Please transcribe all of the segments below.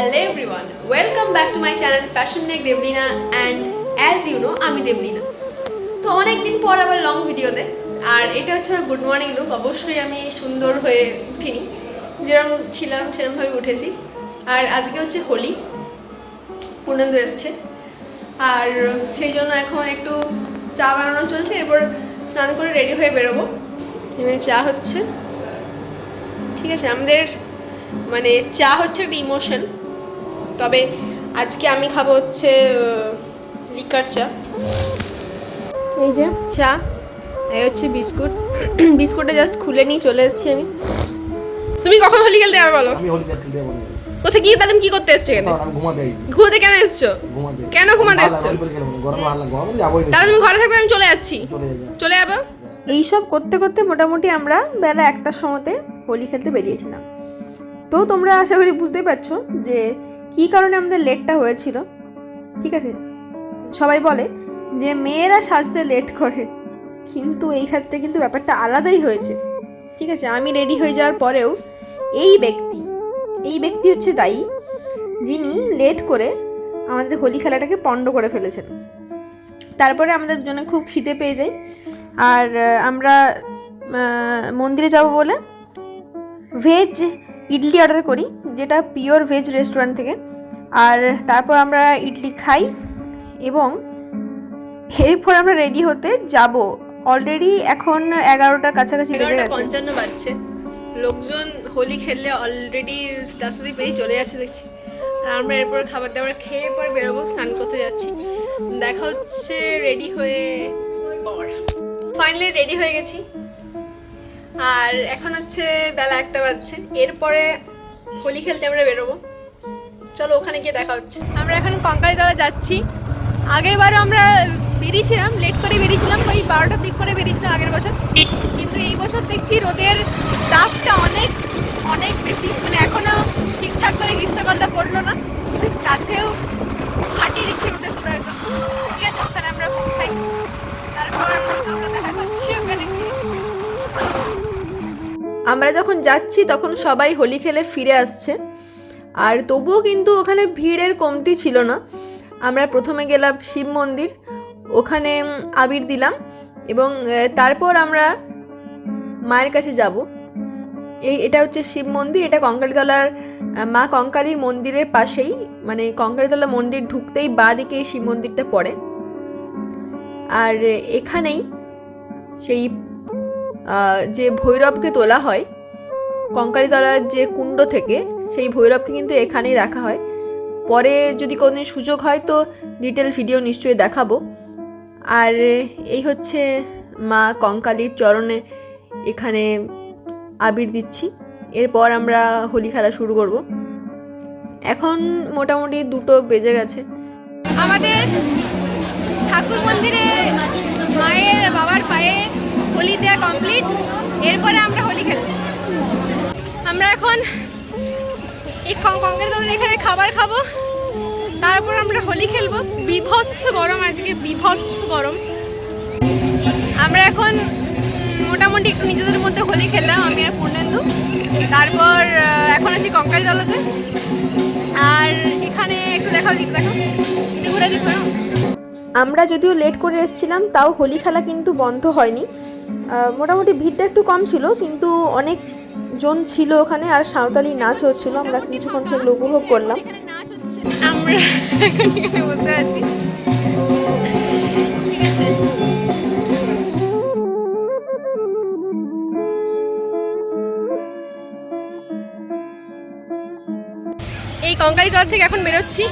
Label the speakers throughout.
Speaker 1: Hello everyone welcome back to my channel passion neck Debolina and as you know আমি দেবলিনা তো অনেক দিন পর আবার লং ভিডিওতে আর এটা হচ্ছে আমার গুড মর্নিং লুক অবশ্যই আমি সুন্দর হয়ে উঠিনি। যেরকম ছিলাম, সেরকমভাবে উঠেছি। আর আজকে হচ্ছে হোলি, পূর্ণেন্দু এসছে। আর সেই জন্য এখন একটু চা বানানো চলছে, এরপর স্নান করে রেডি হয়ে বেরোবো। এখানে চা হচ্ছে। ঠিক আছে, আমাদের মানে চা হচ্ছে একটা ইমোশন তবে আজকে আমি খাব হচ্ছে লিকার চা। এই যে চা এই হচ্ছে বিস্কুট। বিস্কুটটা জাস্ট খুলে নিয়ে চলে এসেছি আমি। তুমি কখন হোলি খেলতে যাবে বলো?
Speaker 2: আমি হোলি খেলতে যাব
Speaker 1: কোথায় গিয়ে তাহলে কি করতে এসছো এখানে?
Speaker 2: ঘুমাতে
Speaker 1: ঘুরতে কেন এসছো?
Speaker 2: ঘুমাতে
Speaker 1: কেন ঘুমাতে এসছো? তাহলে তুমি ঘরে থাকবে আমি চলে যাচ্ছি।
Speaker 2: চলে যা, যা।
Speaker 1: চলে যাব? এইসব করতে করতে মোটামুটি আমরা বেলা একটার সময়তে হোলি খেলতে বেরিয়েছিলাম। তো তোমরা আশা করি বুঝতেই পারছ যে কী কারণে আমাদের লেটটা হয়েছিল? ঠিক আছে? সবাই বলে যে মেয়েরা সাজতে লেট করে। কিন্তু এই ক্ষেত্রে কিন্তু ব্যাপারটা আলাদাই হয়েছে। ঠিক আছে, আমি রেডি হয়ে যাওয়ার পরেও এই ব্যক্তি এই ব্যক্তি হচ্ছে দায়ী, যিনি লেট করে আমাদের হোলি খেলাটাকে পণ্ড করে ফেলেছেন। তারপরে আমাদের দুজনে খুব খিদে পেয়ে যাই আর আমরা মন্দিরে যাব বলে ভেজ ইডলি অর্ডার করি যেটা পিওর ভেজ রেস্টুরেন্ট থেকে। আর তারপর আমরা ইডলি খাই এবং এরপর আমরা রেডি হতে যাব। অলরেডি এখন এগারোটার কাছাকাছি বেজে গেছে।
Speaker 3: পঞ্চান্ন বাজছে। লোকজন হোলি খেললে অলরেডি রাস্তা দিয়ে বেরিয়ে চলে যাচ্ছে দেখছি। আর আমরা এরপর খাবার দাবার খেয়ে পর বেরোবো স্নান করতে যাচ্ছি। দেখা হচ্ছে রেডি হয়ে পর ফাইনালি রেডি হয়ে গেছি। আর এখন হচ্ছে বেলা একটা বাজছে। এরপরে হোলি খেলতে আমরা বেরোবো। চলো ওখানে গিয়ে দেখা হচ্ছে। আমরা এখন কঙ্কালীতলা যাচ্ছি। আগের বারও আমরা বেরিয়েছিলাম লেট করে বেরিয়েছিলাম, ওই বারোটার দিক করে বেরিয়েছিলাম আগের বছর। কিন্তু এই বছর দেখছি রোদের তাপটা অনেক অনেক বেশি। মানে এখনও ঠিকঠাক করে গ্রীষ্মকালটা পড়ল না। তাতেও ফাটিয়ে দিচ্ছে রোদে পুরো একদম। ঠিক আছে, ওখানে আমরা পৌঁছাই তারপর আমরা দেখা পাচ্ছি ওখানে গিয়ে।
Speaker 1: আমরা যখন যাচ্ছি, তখন সবাই হোলি খেলে ফিরে আসছে। আর তবুও কিন্তু ওখানে ভিড়ের কমতি ছিল না। আমরা প্রথমে গেলাম শিব মন্দির, ওখানে আবির দিলাম এবং তারপর আমরা মায়ের কাছে যাব। এই, এটা হচ্ছে শিব মন্দির, এটা কঙ্কালীতলার মা কঙ্কালীর মন্দিরের পাশেই মানে কঙ্কালীতলা মন্দির ঢুকতেই বাঁ দিকে শিব মন্দিরটা পড়ে। আর এখানেই সেই যে ভৈরবকে তোলা হয়, কঙ্কালীতলার যে কুণ্ড থেকে, সেই ভৈরবকে কিন্তু এখানেই রাখা হয়। পরে যদি কোনোদিন সুযোগ হয় তো ডিটেল ভিডিও নিশ্চয়ই দেখাবো। আর এই হচ্ছে মা কঙ্কালীর চরণে এখানে আবির দিচ্ছি। এরপর আমরা হোলি খেলা শুরু করব। এখন মোটামুটি দুটো বেজে গেছে।
Speaker 3: আমাদের ঠাকুর মন্দিরে মায়ের বাবার পায়ে হোলি দেওয়া কমপ্লিট এরপরে আমরা হোলি খেলব। আমরা এখন এই কঙ্কের দলের এখানে খাবার খাব, তারপর আমরা হোলি খেলব। বিভৎস গরম আজকে, বিভৎস গরম। আমরা এখন মোটামুটি একটু নিজেদের মধ্যে হোলি খেললাম, আমি আর পূর্ণেন্দু। তারপর এখন আছি কঙ্কালী দলতে। আর এখানে একটু দেখাও দিক দেখো। ঘুরে দিক
Speaker 1: আমরা যদিও লেট করে এসেছিলাম, তাও হোলি খেলা কিন্তু বন্ধ হয়নি। মোটামুটি ভিড়টা একটু কম ছিল, কিন্তু অনেক জন ছিল ওখানে আর সাঁওতালি নাচ হচ্ছিল আমরা কিছুক্ষণ সেগুলো উপভোগ করলাম।
Speaker 3: আমরা এখন আছে। এই দল থেকে এখন বেরোচ্ছি।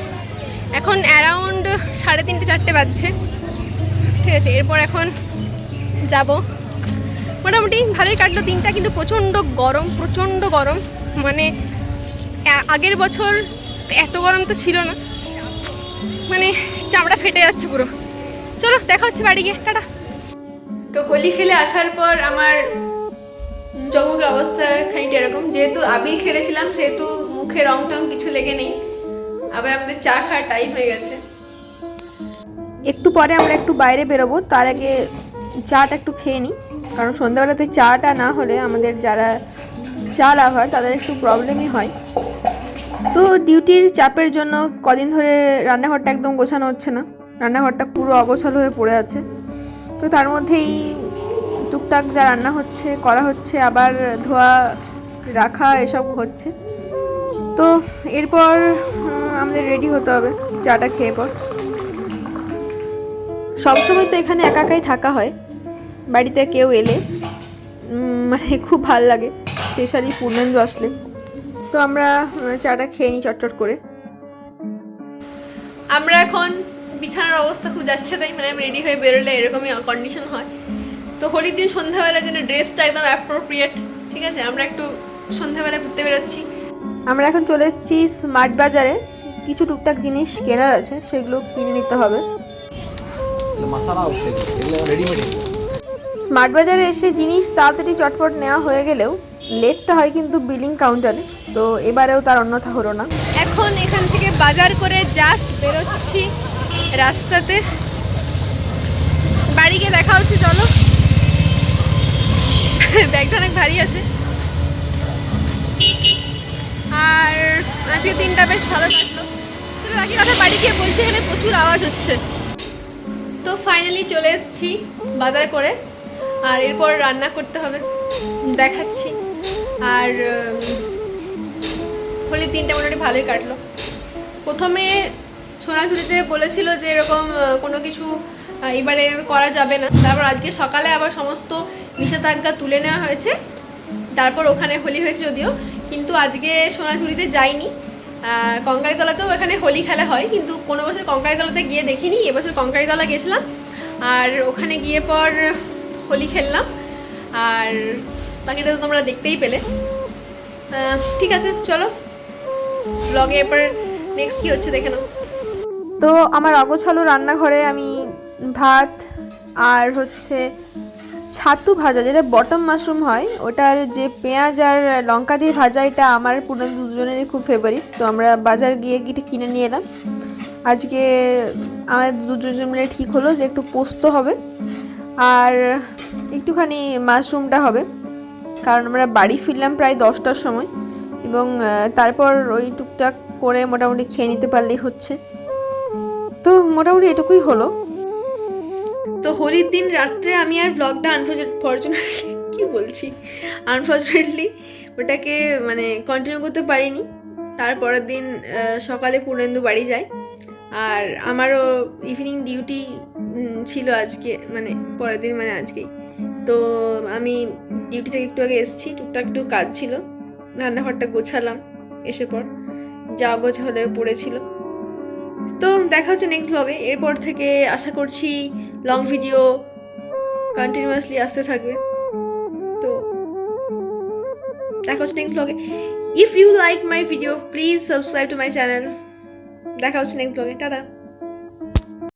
Speaker 3: এখন অ্যারাউন্ড সাড়ে তিনটে চারটে বাজছে। ঠিক আছে, এরপর এখন যাব। মোটামুটি ভালোই কাটলো। দিনটা কিন্তু প্রচণ্ড গরম প্রচণ্ড গরম। মানে আগের বছর এত গরম তো ছিল না। মানে চামড়া ফেটে যাচ্ছে পুরো। চলো দেখা হচ্ছে বাড়ি গিয়ে। টাটা।
Speaker 1: তো হোলি খেলে আসার পর আমার চোখের অবস্থা খানিকটা এরকম। যেহেতু আবির খেলেছিলাম সেহেতু মুখে রং টং কিছু লেগে নেই। আবার আমাদের চা খাওয়ার টাইম হয়ে গেছে। একটু পরে আমরা একটু বাইরে বেরোবো। তার আগে চাটা একটু খেয়ে নিই। কারণ সন্ধ্যাবেলাতে চাটা না হলে আমাদের যারা চা লাভার, তাদের একটু প্রবলেমই হয়। তো ডিউটির চাপের জন্য কদিন ধরে রান্নাঘরটা একদম গোছানো হচ্ছে না। রান্নাঘরটা পুরো অগোছালো হয়ে পড়ে আছে। তো তার মধ্যেই টুকটাক যা রান্না হচ্ছে, করা হচ্ছে, আবার ধোয়া, রাখা, এসব হচ্ছে। তো এরপর আমাদের রেডি হতে হবে চাটা খেয়ে পর। সবসময় তো এখানে একা একাই থাকা হয়। বাড়িতে কেউ এলে মানে খুব ভালো লাগে স্পেশালি পূর্ণেন্দু আসলে। তো আমরা চাটা খেয়ে নিই চটচট করে।
Speaker 3: আমরা এখন বিছানার অবস্থা খুব যাচ্ছে তাই মানে আমি রেডি হয়ে বেরোলে এরকমই কন্ডিশন হয়। তো হোলির দিন সন্ধ্যাবেলা যেন ড্রেসটা একদম অ্যাপ্রোপ্রিয়েট ঠিক আছে? আমরা একটু সন্ধ্যাবেলা ঘুরতে বেরোচ্ছি।
Speaker 1: আমরা এখন চলে এসেছি স্মার্ট বাজারে। কিছু টুকটাক জিনিস কেনার আছে সেগুলো কিনে নিতে হবে।
Speaker 2: মশালা রেডিমেড
Speaker 1: স্মার্ট বাজারে এসে জিনিস তাড়াতাড়ি চটপট নেওয়া হয়ে গেলেও লেটটা হয় কিন্তু বিলিং কাউন্টারে তো এবারেও তার অন্যথা হলো না।
Speaker 3: এখন এখান থেকে বাজার করে জাস্ট বেরোচ্ছি রাস্তাতে। বাড়ি গিয়ে দেখা হচ্ছে, চলো। ব্যাগটা অনেক ভারী আছে। আর আজকে দিনটা বেশ ভালো কাটলো। বাকি কথা বাড়ি গিয়ে বলছে, এখানে প্রচুর আওয়াজ হচ্ছে। তো ফাইনালি চলে এসেছি বাজার করে। আর এরপর রান্না করতে হবে। দেখাচ্ছি। আর হোলির দিনটা মোটামুটি ভালোই কাটলো। প্রথমে সোনাঝুরিতে বলেছিল যে এরকম কোনো কিছু এবারে করা যাবে না। তারপর আজকে সকালে আবার সমস্ত নিষেধাজ্ঞা তুলে নেওয়া হয়েছে। তারপর ওখানে হোলি হয়েছে যদিও। কিন্তু আজকে সোনাঝুরিতে যাইনি। আহ, কঙ্কালীতলাতেও এখানে হোলি খেলা হয়। কিন্তু কোনো বছর কঙ্কালীতলাতে গিয়ে দেখিনি। এবছর কঙ্কালীতলা গেছিলাম। আর ওখানে গিয়ে পর হোলি খেললাম। আর বাকিটা তো তোমরা দেখতেই পেলে। ঠিক আছে, চলো। ব্লগে এরপর নেক্সট কি হচ্ছে দেখে নাও।
Speaker 1: তো আমার অগোছালো রান্নাঘরে আমি ভাত আর হচ্ছে ছাতু ভাজা, যেটা বটম মাশরুম হয়, ওটার যে পেঁয়াজ আর লঙ্কা দিয়ে ভাজা, এটা আমার পুরো দুজনেরই খুব ফেভারিট তো আমরা বাজার গিয়ে গিয়ে কিনে নিয়ে এলাম। আজকে আমাদের দুজন মিলে ঠিক হলো যে একটু পোস্ত হবে। আর একটুখানি মাশরুমটা হবে। কারণ আমরা বাড়ি ফিরলাম প্রায় দশটার সময় এবং তারপর ওই টুকটাক করে মোটামুটি খেয়ে নিতে পারলেই হচ্ছে। তো মোটামুটি এটুকুই হলো।
Speaker 3: তো হোলির দিন রাত্রে আমি আর ব্লগটা আনফর্চুনেটলি কি বলছি? আনফর্চুনেটলি ওটাকে মানে কন্টিনিউ করতে পারিনি। তারপরের দিন সকালে পূর্ণেন্দু বাড়ি যায়। আর আমারও ইভিনিং ডিউটি ছিল আজকে মানে পরের দিন মানে আজকেই। তো আমি ডিউটি থেকে একটু আগে এসেছি, টুকটাক একটু কাজ ছিল, রান্নাঘরটা গোছালাম এসে পর, যা গোছালে পড়েছিল। তো দেখা হচ্ছে নেক্সট ব্লগে এরপর থেকে আশা করছি লং ভিডিও কন্টিনিউয়াসলি আসতে থাকবে। তো দেখা হচ্ছে নেক্সট ব্লগে if you like my video please subscribe to my channel দেখা হচ্ছে নেক্সট ব্লগে টাটা